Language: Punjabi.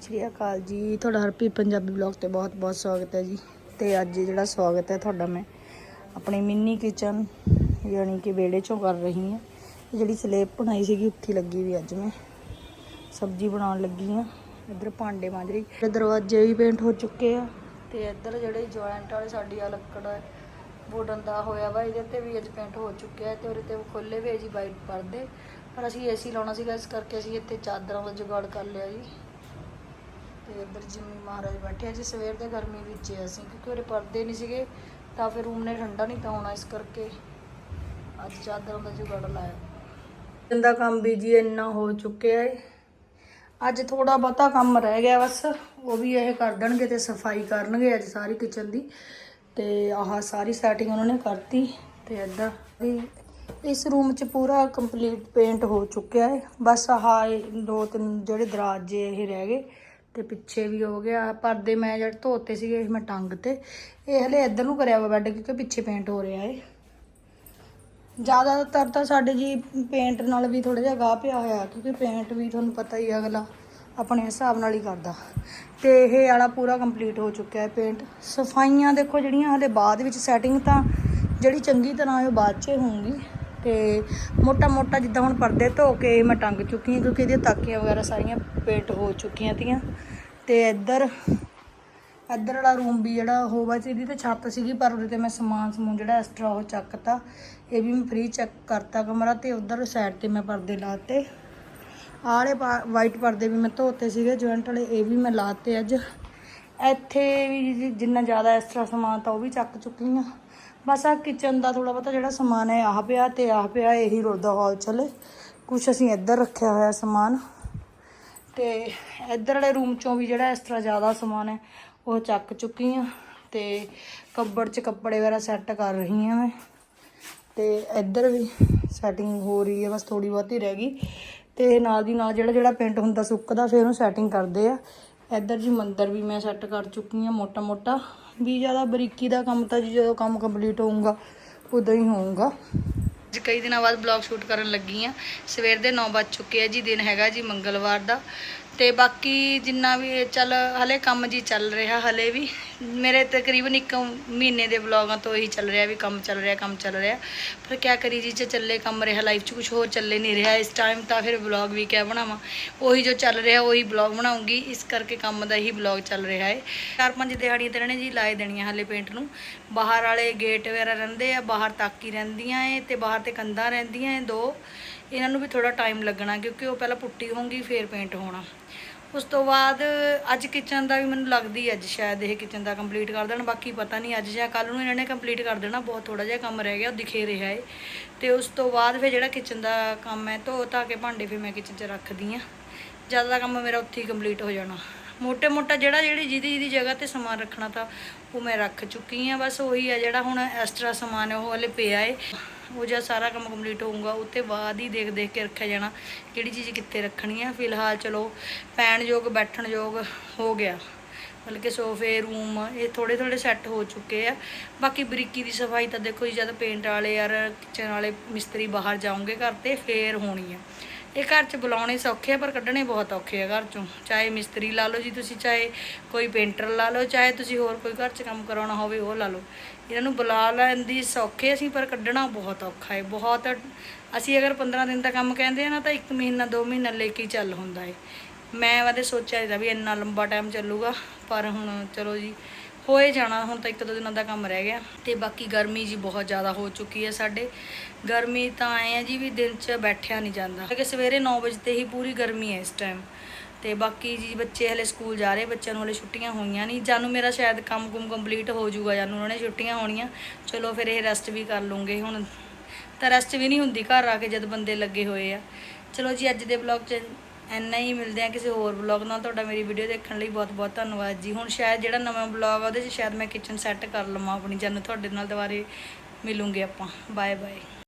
ਸ਼੍ਰੀ ਅਕਾਲ ਜੀ। ਤੁਹਾਡਾ ਹਰਪ੍ਰੀਤ ਪੰਜਾਬੀ ਬਲੌਗ ਤੇ ਬਹੁਤ-ਬਹੁਤ ਸਵਾਗਤ ਹੈ ਜੀ। ਤੇ ਅੱਜ ਜਿਹੜਾ ਸਵਾਗਤ ਹੈ ਤੁਹਾਡਾ ਮੈਂ ਆਪਣੀ ਮਿੰਨੀ ਕਿਚਨ, ਯਾਨੀ ਕਿ ਵਿਹੜੇ ਚੋਂ ਕਰ ਰਹੀ ਹਾਂ। ਇਹ ਜਿਹੜੀ ਸਲੇਬ ਬਣਾਈ ਸੀਗੀ, ਉੱਥੇ ਲੱਗੀ ਵੀ ਅੱਜ ਮੈਂ। ਸਬਜ਼ੀ ਬਣਾਉਣ ਲੱਗੀ ਹਾਂ। ਇੱਧਰ ਭਾਂਡੇ ਮਾਂਜ ਰਹੀ। ਤੇ ਦਰਵਾਜ਼ੇ ਵੀ ਪੇਂਟ ਹੋ ਚੁੱਕੇ ਆ। ਤੇ ਇੱਧਰ ਜਿਹੜੇ ਜੁਆਇੰਟ ਵਾਲੇ ਸਾਡੀ ਆ ਲੱਕੜ ਵੁਡਨ ਦਾ ਹੋਇਆ ਵਾ, ਇਹਦੇ ਤੇ ਵੀ ਅੱਜ ਪੇਂਟ ਹੋ ਚੁੱਕਿਆ ਹੈ ਤੇ ਉਹਦੇ ਤੇ ਖੋਲੇ ਵੀ ਜੀ ਵਾਈਟ ਪਰਦੇ। ਪਰ ਅਸੀਂ ਏਸੀ ਲਾਉਣਾ ਸੀਗਾ, ਇਸ ਕਰਕੇ ਅਸੀਂ ਇੱਥੇ ਚਾਦਰਾਂ ਦਾ ਜੁਗਾੜ ਕਰ ਲਿਆ ਜੀ। ਤੇ ਇੱਧਰ ਜਿੰਮੀ ਮਹਾਰਾਜ ਬੈਠੇ ਆ ਜੀ, ਸਵੇਰ ਦੇ ਗਰਮੀ ਵਿੱਚ ਅਸੀਂ, ਕਿਉਂਕਿ ਉਹਦੇ ਪਰਦੇ ਨਹੀਂ ਸੀਗੇ, ਤਾਂ ਫਿਰ ਰੂਮ ਨੇ ਠੰਡਾ ਨਹੀਂ ਤਾਂ ਹੋਣਾ ਇਸ ਕਰਕੇ। ਅੱਜ ਚਾਦਰਾਂ ਦਾ ਜੁਗਾੜ ਲਾਇਆ। ਜਿੰਦਾ ਕੰਮ ਵੀ ਜੀ ਇੰਨਾ ਹੋ ਚੁੱਕਿਆ ਹੈ ਅੱਜ ਥੋੜਾ ਬਹੁਤਾ ਕੰਮ ਰਹਿ ਗਿਆ ਬਸ, ਉਹ ਵੀ ਇਹ ਕਰ ਦੇਣਗੇ ਤੇ ਸਫ਼ਾਈ ਕਰਨਗੇ ਅੱਜ ਸਾਰੀ ਕਿਚਨ ਦੀ। ਤੇ ਆਹ ਸਾਰੀ ਸੈਟਿੰਗ ਉਹਨਾਂ ਨੇ ਕਰਤੀ ਤੇ ਇੱਧਰ ਵੀ ਇਸ ਰੂਮ 'ਚ ਪੂਰਾ ਕੰਪਲੀਟ ਪੇਂਟ ਹੋ ਚੁੱਕਿਆ ਹੈ ਬਸ ਆਹ ਇਹ ਦੋ ਤਿੰਨ ਜਿਹੜੇ ਦਰਾਜੇ ਇਹ ਰਹਿ ਗਏ। ਤੇ ਪਿੱਛੇ ਵੀ ਹੋ ਗਿਆ, ਪਰਦੇ ਮੈਂ ਜਿਹੜੇ ਧੋਤੇ ਸੀਗੇ ਮੈਂ ਟੰਗ ਤੇ। ਇਹ ਹਲੇ ਇੱਧਰ ਨੂੰ ਕਰਿਆ ਵਾ ਬੈੱਡ, ਕਿਉਂਕਿ ਪਿੱਛੇ ਪੇਂਟ ਹੋ ਰਿਹਾ ਏ। ਜ਼ਿਆਦਾਤਰ ਤਾਂ ਸਾਡੇ ਜੀ ਪੇਂਟ ਨਾਲ ਵੀ ਥੋੜਾ ਜਿਹਾ ਗਾਹ ਪਿਆ ਹੋਇਆ, ਕਿਉਂਕਿ ਪੇਂਟ ਵੀ ਤੁਹਾਨੂੰ ਪਤਾ ਹੀ ਆ, ਅਗਲਾ ਆਪਣੇ ਹਿਸਾਬ ਨਾਲ ਹੀ ਕਰਦਾ। ਤੇ ਇਹ ਵਾਲਾ ਪੂਰਾ ਕੰਪਲੀਟ ਹੋ ਚੁੱਕਿਆ ਹੈ ਪੇਂਟ ਸਫਾਈਆਂ ਦੇਖੋ ਜਿਹੜੀਆਂ ਹਲੇ ਬਾਅਦ ਵਿੱਚ ਸੈਟਿੰਗ ਤਾਂ ਜਿਹੜੀ ਚੰਗੀ ਤਰ੍ਹਾਂ ਉਹ ਬਾਅਦ 'ਚ ਹੋਊਗੀ। ਤੇ ਮੋਟਾ ਮੋਟਾ ਜਿੱਦਾਂ ਹੁਣ ਪਰਦੇ ਧੋ ਕੇ ਮੈਂ ਟੰਗ ਚੁੱਕੀ ਹਾਂ, ਕਿਉਂਕਿ ਇਹਦੀਆਂ ਤਾਕੀਆਂ ਵਗੈਰਾ ਸਾਰੀਆਂ ਪੇਟ ਹੋ ਚੁੱਕੀਆਂ ਤੀਆਂ। ਤੇ ਇੱਧਰ ਇੱਧਰ ਵਾਲਾ ਰੂਮ ਵੀ ਜਿਹੜਾ ਉਹ ਬਸ ਇਹਦੀ ਤੇ ਛੱਤ ਸੀਗੀ, ਪਰ ਉਹਦੇ ਤੇ ਮੈਂ ਸਮਾਨ, ਸਮੂਨ ਜਿਹੜਾ ਐਕਸਟਰਾ ਉਹ ਚੱਕਤਾ। ਇਹ ਵੀ ਮੈਂ ਫ੍ਰੀ ਚੈੱਕ ਕਰਤਾ ਕਮਰਾ ਤੇ ਉਧਰ ਸਾਈਡ ਤੇ ਮੈਂ ਪਰਦੇ ਲਾਤੇ। ਆਲੇ ਵਾਈਟ ਪਰਦੇ ਵੀ ਮੈਂ ਧੋਤੇ ਸੀਗੇ ਜੁਆਇੰਟ ਵਾਲੇ, ਇਹ ਵੀ ਮੈਂ ਲਾਤੇ ਅੱਜ। ਇੱਥੇ ਵੀ ਜੀ ਜਿੰਨਾ ਜ਼ਿਆਦਾ ਐਕਸਟਰਾ ਸਮਾਨ ਤਾਂ ਉਹ ਵੀ ਚੱਕ ਚੁੱਕੀ ਹਾਂ। ਬਸ ਆ ਕਿਚਨ ਦਾ ਥੋੜਾ ਬਹੁਤਾ ਜਿਹੜਾ ਸਮਾਨ ਹੈ, ਆਹ ਪਿਆ ਤੇ ਆਹ ਪਿਆ, ਇਹੀ ਰੋਦਾ ਹਾਲ ਚਲੇ। ਕੁਝ ਅਸੀਂ ਇੱਧਰ ਰੱਖਿਆ ਹੋਇਆ ਸਮਾਨ। ਤੇ ਇੱਧਰ ਵਾਲੇ ਰੂਮ ਚੋਂ ਵੀ ਜਿਹੜਾ ਇਸ ਤਰ੍ਹਾਂ ਜ਼ਿਆਦਾ ਸਮਾਨ ਹੈ, ਉਹ ਚੱਕ ਚੁੱਕੀ ਆ ਤੇ ਕੱਬੜ 'ਚ ਕੱਪੜੇ ਵਗੈਰਾ ਸੈੱਟ ਕਰ ਰਹੀ ਹਾਂ ਮੈਂ। ਤੇ ਇੱਧਰ ਵੀ ਸੈਟਿੰਗ ਹੋ ਰਹੀ ਹੈ, ਬਸ ਥੋੜੀ ਬਹੁਤੀ ਰਹਿ ਗਈ। ਤੇ ਨਾਲ ਦੀ ਨਾਲ ਜਿਹੜਾ ਜਿਹੜਾ ਪੇਂਟ ਹੁੰਦਾ ਸੁੱਕਦਾ, ਫਿਰ ਉਹਨੂੰ ਸੈਟਿੰਗ ਕਰਦੇ ਆ। ਇੱਧਰ ਜੀ ਮੰਦਰ ਵੀ ਮੈਂ ਸੈੱਟ ਕਰ ਚੁੱਕੀ ਹਾਂ ਮੋਟਾ ਮੋਟਾ। ਵੀ ਜ਼ਿਆਦਾ ਬਰੀਕੀ ਦਾ ਕੰਮ ਤਾਂ ਜੀ ਜਦੋਂ ਕੰਮ ਕੰਪਲੀਟ ਹੋਊਗਾ, ਉਦੋਂ ਹੀ ਹੋਊਗਾ। ਅੱਜ ਕਈ ਦਿਨਾਂ ਬਾਅਦ ਬਲੌਗ ਸ਼ੂਟ ਕਰਨ ਲੱਗੀ ਆ ਸਵੇਰ ਦੇ 9 ਵੱਜ ਚੁੱਕੇ ਆ ਜੀ, ਦਿਨ ਹੈਗਾ ਜੀ ਮੰਗਲਵਾਰ ਦਾ। ਤੇ ਬਾਕੀ ਜਿੰਨਾ ਵੀ ਚੱਲ, ਹਲੇ ਕੰਮ ਜੀ ਚੱਲ ਰਿਹਾ, ਹਲੇ ਵੀ। ਮੇਰੇ ਤਕਰੀਬਨ ਇੱਕ ਮਹੀਨੇ ਦੇ ਵਲੌਗਾਂ ਤੋਂ ਇਹੀ ਚੱਲ ਰਿਹਾ ਵੀ ਕੰਮ ਚੱਲ ਰਿਹਾ, ਕੰਮ ਚੱਲ ਰਿਹਾ। ਪਰ ਕਿਆ ਕਰੀ ਜੀ, ਜੇ ਚੱਲੇ ਕੰਮ ਰਿਹਾ ਲਾਈਫ 'ਚ ਕੁਝ ਹੋਰ ਚੱਲੇ ਨਹੀਂ ਰਿਹਾ, ਇਸ ਟਾਈਮ ਤਾਂ ਫਿਰ ਵਲੌਗ ਵੀ ਕਿਆ ਬਣਾਵਾਂ। ਉਹੀ ਜੋ ਚੱਲ ਰਿਹਾ, ਉਹੀ ਵਲੌਗ ਬਣਾਉਂਗੀ। ਇਸ ਕਰਕੇ ਕੰਮ ਦਾ ਹੀ ਵਲੌਗ ਚੱਲ ਰਿਹਾ ਹੈ। ਚਾਰ ਪੰਜ ਦਿਹਾੜੀਆਂ ਤੇ ਇਹਨਾਂ ਨੇ ਜੀ, ਲਾਏ ਦੇਣੀਆਂ ਹਲੇ ਪੇਂਟ ਨੂੰ। ਬਾਹਰ ਵਾਲੇ ਗੇਟ ਵਗੈਰਾ ਰਹਿੰਦੇ ਆ, ਬਾਹਰ ਤਾਕੀ ਰਹਿੰਦੀਆਂ ਏ ਤੇ ਬਾਹਰ ਤੇ ਕੰਧਾਂ ਰਹਿੰਦੀਆਂ ਏ ਦੋ। ਇਹਨਾਂ ਨੂੰ ਵੀ ਥੋੜਾ ਟਾਈਮ ਲੱਗਣਾ, ਕਿਉਂਕਿ ਉਹ ਪਹਿਲਾਂ ਪੁੱਟੀ ਹੋਊਗੀ, ਫੇਰ ਪੇਂਟ ਹੋਣਾ। ਉਸ ਤੋਂ ਬਾਅਦ ਅੱਜ ਕਿਚਨ ਦਾ ਵੀ ਮੈਨੂੰ ਲੱਗਦੀ ਅੱਜ ਸ਼ਾਇਦ ਇਹ ਕਿਚਨ ਦਾ ਕੰਪਲੀਟ ਕਰ ਦੇਣ, ਬਾਕੀ ਪਤਾ ਨਹੀਂ ਅੱਜ ਜਾਂ ਕੱਲ ਨੂੰ ਇਹਨਾਂ ਨੇ ਕੰਪਲੀਟ ਕਰ ਦੇਣਾ, ਬਹੁਤ ਥੋੜਾ ਜਿਹਾ ਕੰਮ ਰਹਿ ਗਿਆ, ਉਹ ਦਿਖੇ ਰਿਹਾ ਏ। ਤੇ ਉਸ ਤੋਂ ਬਾਅਦ ਫਿਰ ਜਿਹੜਾ ਕਿਚਨ ਦਾ ਕੰਮ ਹੈ, ਧੋ ਧਾ ਕੇ ਭਾਂਡੇ ਫਿਰ ਮੈਂ ਕਿਚਨ 'ਚ ਰੱਖਦੀ ਆ ਜ਼ਿਆਦਾ ਦਾ ਕੰਮ ਮੇਰਾ ਉੱਥੇ ਹੀ ਕੰਪਲੀਟ ਹੋ ਜਾਣਾ। ਮੋٹے ਮੋਟਾ ਜਿਹੜਾ ਜਿਹੜੀ ਜਿਹਦੀ ਜਿਹਦੀ ਜਗ੍ਹਾ ਤੇ ਸਮਾਨ ਰੱਖਣਾ ਤਾਂ ਉਹ ਮੈਂ ਰੱਖ ਚੁੱਕੀ ਆ ਬਸ ਉਹੀ ਆ ਜਿਹੜਾ ਹੁਣ ਐਕਸਟਰਾ ਸਮਾਨ ਉਹ ਹਲੇ ਪਿਆ ਏ। ਉਹ ਜਦ ਸਾਰਾ ਕੰਮ ਕੰਪਲੀਟ ਹੋਊਗਾ ਉੱਤੇ ਬਾਅਦ ਹੀ ਦੇਖ ਦੇਖ ਕੇ ਰੱਖਿਆ ਜਾਣਾ ਕਿਹੜੀ ਚੀਜ਼ ਕਿੱਥੇ ਰੱਖਣੀ ਆ। ਫਿਲਹਾਲ ਚਲੋ, ਪੈਣ ਯੋਗ, ਬੈਠਣ ਯੋਗ ਹੋ ਗਿਆ। ਮਤਲਬ ਕਿ ਸੋਫੇ, ਰੂਮ, ਇਹ ਥੋੜੇ ਥੋੜੇ ਸੈੱਟ ਹੋ ਚੁੱਕੇ ਆ। ਬਾਕੀ ਬਰੀਕੀ ਦੀ ਸਫ਼ਾਈ ਤਾਂ ਦੇਖੋ ਜੀ, ਜਦ ਪੇਂਟ ਵਾਲੇ ਯਾਰ ਕਿਚਨ ਵਾਲੇ ਮਿਸਤਰੀ ਬਾਹਰ ਜਾਉਂਗੇ ਘਰ ਤੇ, ਫੇਰ ਹੋਣੀ ਆ। ਇਹ ਘਰ 'ਚ ਬੁਲਾਉਣੇ ਸੌਖੇ ਆ, ਪਰ ਕੱਢਣੇ ਬਹੁਤ ਔਖੇ ਆ ਘਰ 'ਚੋਂ। ਚਾਹੇ ਮਿਸਤਰੀ ਲਾ ਲਓ ਜੀ ਤੁਸੀਂ, ਚਾਹੇ ਕੋਈ ਪੇਂਟਰ ਲਾ ਲਓ, ਚਾਹੇ ਤੁਸੀਂ ਹੋਰ ਕੋਈ ਘਰ 'ਚ ਕੰਮ ਕਰਾਉਣਾ ਹੋਵੇ, ਉਹ ਲਾ ਲਓ। ਇਹਨਾਂ ਨੂੰ ਬੁਲਾ ਲੈਣ ਦੀ ਸੌਖੇ ਅਸੀਂ, ਪਰ ਕੱਢਣਾ ਬਹੁਤ ਔਖਾ ਹੈ ਬਹੁਤ ਅਸੀਂ ਅਗਰ 15 ਦਿਨ ਦਾ ਕੰਮ ਕਹਿੰਦੇ ਆ ਨਾ, ਤਾਂ 1 ਮਹੀਨਾ 2 ਮਹੀਨਾ ਲੈ ਕੇ ਚੱਲ ਹੁੰਦਾ ਹੈ ਮੈਂ ਵਾਦੇ ਸੋਚਿਆ ਇਹਦਾ ਵੀ ਇੰਨਾ ਲੰਬਾ ਟਾਈਮ ਚੱਲੂਗਾ, ਪਰ ਹੁਣ ਚਲੋ ਜੀ ਹੋਏ ਜਾਣਾ, ਹੁਣ ਤਾਂ ਇੱਕ ਦੋ ਦਿਨਾਂ ਦਾ ਕੰਮ ਰਹਿ ਗਿਆ। ਤੇ ਬਾਕੀ ਗਰਮੀ ਜੀ ਬਹੁਤ ਜ਼ਿਆਦਾ ਹੋ ਚੁੱਕੀ ਹੈ ਸਾਡੇ। ਗਰਮੀ ਤਾਂ ਐ ਆ ਜੀ ਵੀ ਦਿਨ 'ਚ ਬੈਠਿਆ ਨਹੀਂ ਜਾਂਦਾ। ਕਿ ਸਵੇਰੇ 9 ਵਜੇ ਤੇ ਹੀ ਪੂਰੀ ਗਰਮੀ ਹੈ ਇਸ ਟਾਈਮ ਤੇ ਬਾਕੀ ਜੀ ਬੱਚੇ ਹਲੇ ਸਕੂਲ ਜਾ ਰਹੇ, ਬੱਚਿਆਂ ਨੂੰ ਹਲੇ ਛੁੱਟੀਆਂ ਹੋਈਆਂ ਨਹੀਂ। ਜਾਨੂ ਮੇਰਾ ਸ਼ਾਇਦ ਕੰਮ ਕੁਮ ਕੰਪਲੀਟ ਹੋ ਜਾਊਗਾ, ਜਾਨੂੰ ਉਹਨਾਂ ਨੇ ਛੁੱਟੀਆਂ ਹੋਣੀਆਂ। ਚਲੋ ਫਿਰ ਇਹ ਰੈਸਟ ਵੀ ਕਰ ਲੂੰਗੇ ਹੁਣ। ਤਾਂ ਰੈਸਟ ਵੀ ਨਹੀਂ ਹੁੰਦੀ ਘਰ ਆ ਕੇ ਜਦ ਬੰਦੇ ਲੱਗੇ ਹੋਏ ਆ। ਚਲੋ ਜੀ ਅੱਜ ਦੇ ਵਲੌਗ 'ਚ ਇੰਨਾ ਹੀ ਮਿਲਦੇ ਆ ਕਿਸੇ ਹੋਰ ਵਲੌਗ ਨਾਲ। ਤੁਹਾਡਾ ਮੇਰੀ ਵੀਡੀਓ ਦੇਖਣ ਲਈ ਬਹੁਤ ਬਹੁਤ ਧੰਨਵਾਦ ਜੀ। ਹੁਣ ਸ਼ਾਇਦ ਜਿਹੜਾ ਨਵਾਂ ਵਲੌਗ ਆ, ਉਹਦੇ 'ਚ ਸ਼ਾਇਦ ਮੈਂ ਕਿਚਨ ਸੈੱਟ ਕਰ ਲਵਾਂ ਆਪਣੀ। ਜਨ ਤੁਹਾਡੇ ਨਾਲ ਦੁਬਾਰੇ ਮਿਲੂੰਗੇ ਆਪਾਂ। Bye bye